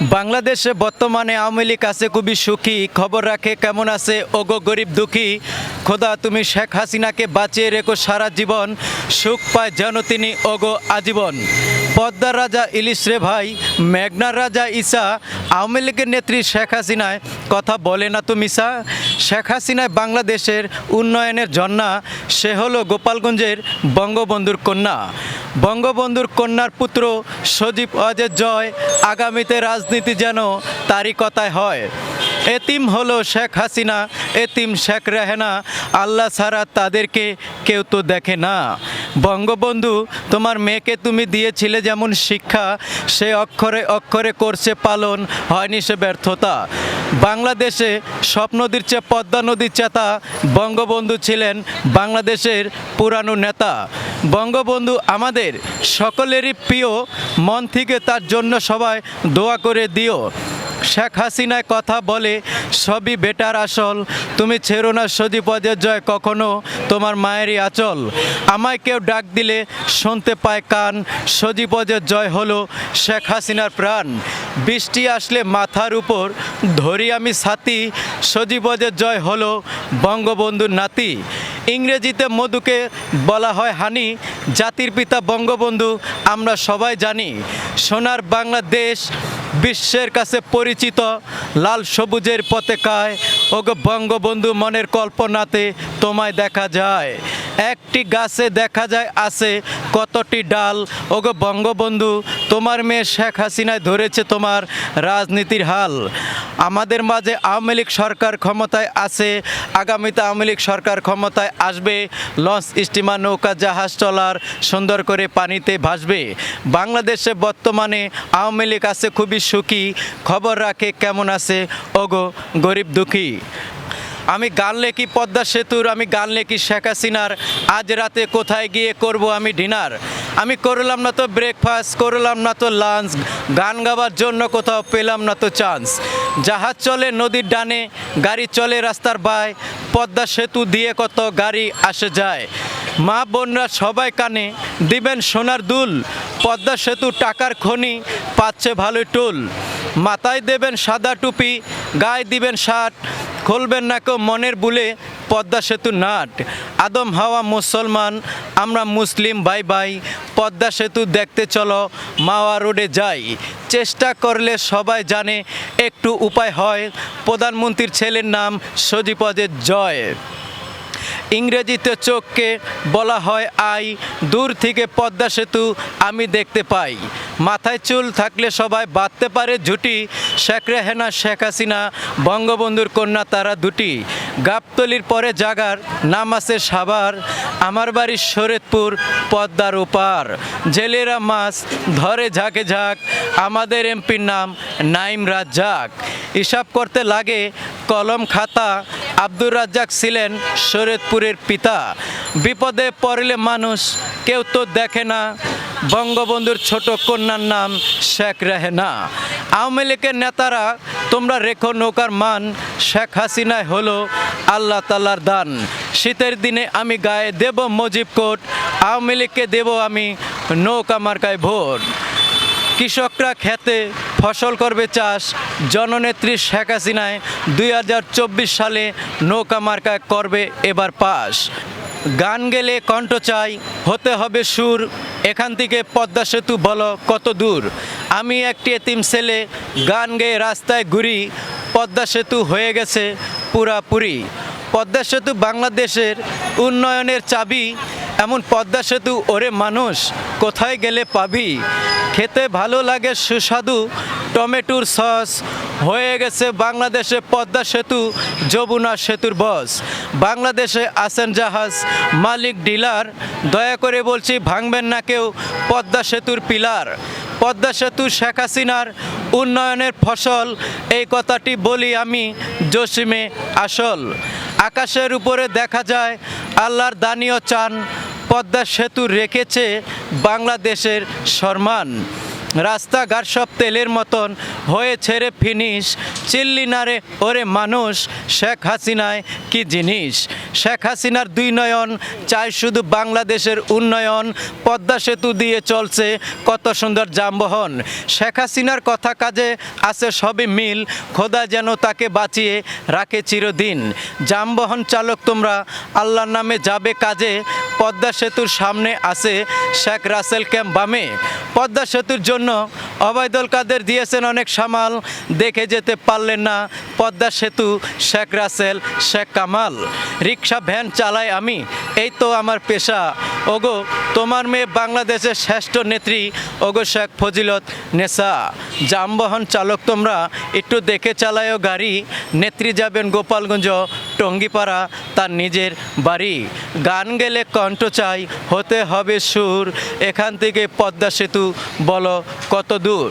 বাংলাদেশে বর্তমানে আওয়ামী লীগ আছে, খুবই সুখী। খবর রাখে, কেমন আছে? ওগো গরিব দুঃখী। খোদা, তুমি শেখ হাসিনাকে বাঁচিয়ে রেখো সারা জীবন। সুখ পায় যেন তিনি ওগো আজীবন। পদ্মার রাজা ইলিশ রে ভাই মেঘনার রাজা ইসা আওয়ামী লীগের নেত্রী শেখ হাসিনায় কথা বলে না তো মিসা। শেখ হাসিনায় বাংলাদেশের উন্নয়নের জন্যা সে হলো গোপালগঞ্জের বঙ্গবন্ধুর কন্যা। বঙ্গবন্ধুর কন্যার পুত্র সজীব অজের জয় আগামীতে রাজনীতি যেন তারই কথায় হয়। এতিম হলো শেখ হাসিনা, এতিম শেখ রেহেনা, আল্লাহ ছাড়া তাদেরকে কেউ তো দেখে না। বঙ্গবন্ধু, তোমার মেয়েকে তুমি দিয়েছিলে যেমন শিক্ষা, সে অক্ষরে অক্ষরে করছে পালন, হয়নি সে ব্যর্থতা। বাংলাদেশে স্বপ্ন চেয়ে পদ্মা নদীর চেতা বঙ্গবন্ধু ছিলেন বাংলাদেশের পুরানো নেতা। বঙ্গবন্ধু আমাদের সকলেরই প্রিয়, মন থেকে তার জন্য সবাই দোয়া করে দিও। শেখ হাসিনায় কথা বলে সবই বেটার আসল। তুমি ছেড়ো না সজীপদের জয় কখনো, তোমার মায়েরই আচল। আমায় কেউ ডাক দিলে শুনতে পায় কান সজীপদের জয় হলো শেখ হাসিনার প্রাণ। বৃষ্টি আসলে মাথার উপর, ধরি আমি ছাতি সজীপদের জয় হলো বঙ্গবন্ধুর নাতি। ইংরেজিতে মধুকে বলা হয় হানি, জাতির পিতা বঙ্গবন্ধু, আমরা সবাই জানি। সোনার বাংলাদেশ বিশ্বের কাছে পরিচিত, লাল সবুজের পতাকায়, ওগো বঙ্গবন্ধু মনের কল্পনাতে তোমায় দেখা যায়। একটি গাছে দেখা যায় আছে কতটি ডাল। ওগো বঙ্গবন্ধু, তোমার মেয়ে শেখ হাসিনায় ধরেছে তোমার রাজনীতির হাল। আমাদের মাঝে আওয়ামী লীগ সরকার ক্ষমতায় আছে, আগামীতে আওয়ামী লীগ সরকার ক্ষমতায় আসবে। লঞ্চ, স্টিমার, নৌকা, জাহাজ চলার সুন্দর করে পানিতে ভাসবে। বাংলাদেশে বর্তমানে আওয়ামী লীগ আছে খুবই সুখী। খবর রাখে কেমন আছে? ওগো গরিব দুঃখী। আমি গান লেখি পদ্মা সেতুর, আমি গান লেখি শেখ হাসিনার। আজ রাতে কোথায় গিয়ে করব আমি ডিনার? আমি করলাম না তো ব্রেকফাস্ট করলাম না তো লাঞ্চ গান গাওয়ার জন্য কোথাও পেলাম না তো চান্স জাহাজ চলে নদীর ডানে, গাড়ি চলে রাস্তার বায়, পদ্মা সেতু দিয়ে কত গাড়ি আসে যায়। মা বোনরা সবাই কানে, দিবেন সোনার দুল, পদ্মা সেতু টাকার খনি, পাচ্ছে ভালোই টুল। মাথায় দেবেন সাদা টুপি, গায়ে দিবেন শার্ট খুলবেন না কেউ, মনের বুলে পদ্মা সেতু নাট। আদম হাওয়া মুসলমান, আমরা মুসলিম ভাই ভাই পদ্মা সেতু দেখতে চলো, মাওয়া রোডে যাই। চেষ্টা করলে সবাই জানে, একটু উপায় হয়। প্রধানমন্ত্রীর ছেলের নাম সজীপদের জয়। ইংরেজিতে চোখকে বলা হয় আই। দূর থেকে পদ্মা সেতু আমি দেখতে পাই। মাথায় চুল থাকলে সবাই বাঁধতে পারে ঝুটি। শেখ রেহেনা, শেখ হাসিনা, বঙ্গবন্ধুর কন্যা তারা দুটি। গাবতলির পরে জাগার, নাম আছে সাভার। আমার বাড়ি শরীয়তপুর, পদ্মার ওপার। জেলেরা মাছ ধরে ঝাঁকে ঝাঁক, আমাদের এমপির নাম নাইম রাজ্জাক। হিসাব করতে লাগে, কলম খাতা আব্দুর রাজ্জাক ছিলেন শরীয়তপুরের পিতা। বিপদে পড়লে মানুষ, কেউ তো দেখে না বঙ্গবন্ধুর ছোট কন্যার নাম শেখ রেহেনা। আওয়ামী লীগের নেতারা, তোমরা রেখো নৌকার মান, শেখ হাসিনায় হলো আল্লাহ তাল্লার দান। শীতের দিনে আমি গায়ে দেব মজিব কোট, আওয়ামী লীগকে দেব আমি নৌকা মার্কায় ভোট। কৃষকরা খেতে ফসল করবে চাষ, জননেত্রী শেখ হাসিনায় দুই হাজার চব্বিশ সালে নৌকা মার্কায় করবে এবার পাস। গান গেলে কণ্ঠ চাই, হতে হবে সুর, এখান থেকে পদ্মা সেতু বলো কত দূর। আমি একটি এতিম ছেলে, গান গেয়ে রাস্তায় ঘুরি, পদ্মা সেতু হয়ে গেছে পুরাপুরি। পদ্মা সেতু বাংলাদেশের উন্নয়নের চাবি, এমন পদ্মা সেতু ওরে মানুষ, কোথায় গেলে পাবি? খেতে ভালো লাগে সুস্বাদু। টমেটোর সস হয়ে গেছে বাংলাদেশে পদ্মা সেতু, যমুনা সেতুর বস। বাংলাদেশে আসেন জাহাজ মালিক ডিলার। দয়া করে বলছি, ভাঙবেন না কেউ পদ্মা সেতুর পিলার। পদ্মা সেতু শেখ হাসিনার উন্নয়নের ফসল, এই কথাটি বলি আমি জসিমে আসল। আকাশের উপরে দেখা যায় আল্লাহর দানীয় চান পদ্মা সেতু রেখেছে বাংলাদেশের সম্মান। রাস্তাঘাট সব তেলের মতন, হয়ে ছেড়ে ফিনিশ। চিল্লি না রে ওরে মানুষ, শেখ হাসিনায় কি জিনিস? শেখ হাসিনার দুই নয়ন চায় শুধু বাংলাদেশের উন্নয়ন। পদ্মা সেতু দিয়ে চলছে কত সুন্দর যানবাহন। শেখ হাসিনার কথা কাজে আছে সবই মিল, খোদা যেন তাকে বাঁচিয়ে রাখে চিরদিন। যানবাহন চালক তোমরা, আল্লাহর নামে যাবে কাজে পদ্মা সেতুর সামনে আছে শেখ রাসেল ক্যাম্প বামে। পদ্মা সেতুর জন্য অবৈদুল কাদের দিয়েছেন অনেক সামাল, দেখে যেতে পারলেন না পদ্মা সেতু শেখ রাসেল, শেখ কামাল। রিক্সা, ভ্যান চালাই আমি, এই তো আমার পেশা। ওগো, তোমার মেয়ে বাংলাদেশের শ্রেষ্ঠ নেত্রী, ওগো শেখ ফজিলত নেশা যানবাহন চালক তোমরা, একটু দেখে চালায়ও গাড়ি। নেত্রী যাবেন গোপালগঞ্জ, টঙ্গিপাড়া তার নিজের বাড়ি। গান গেলে কণ্ঠ চাই, হতে হবে সুর। এখান থেকে পদ্মা সেতু বলো কত দূর?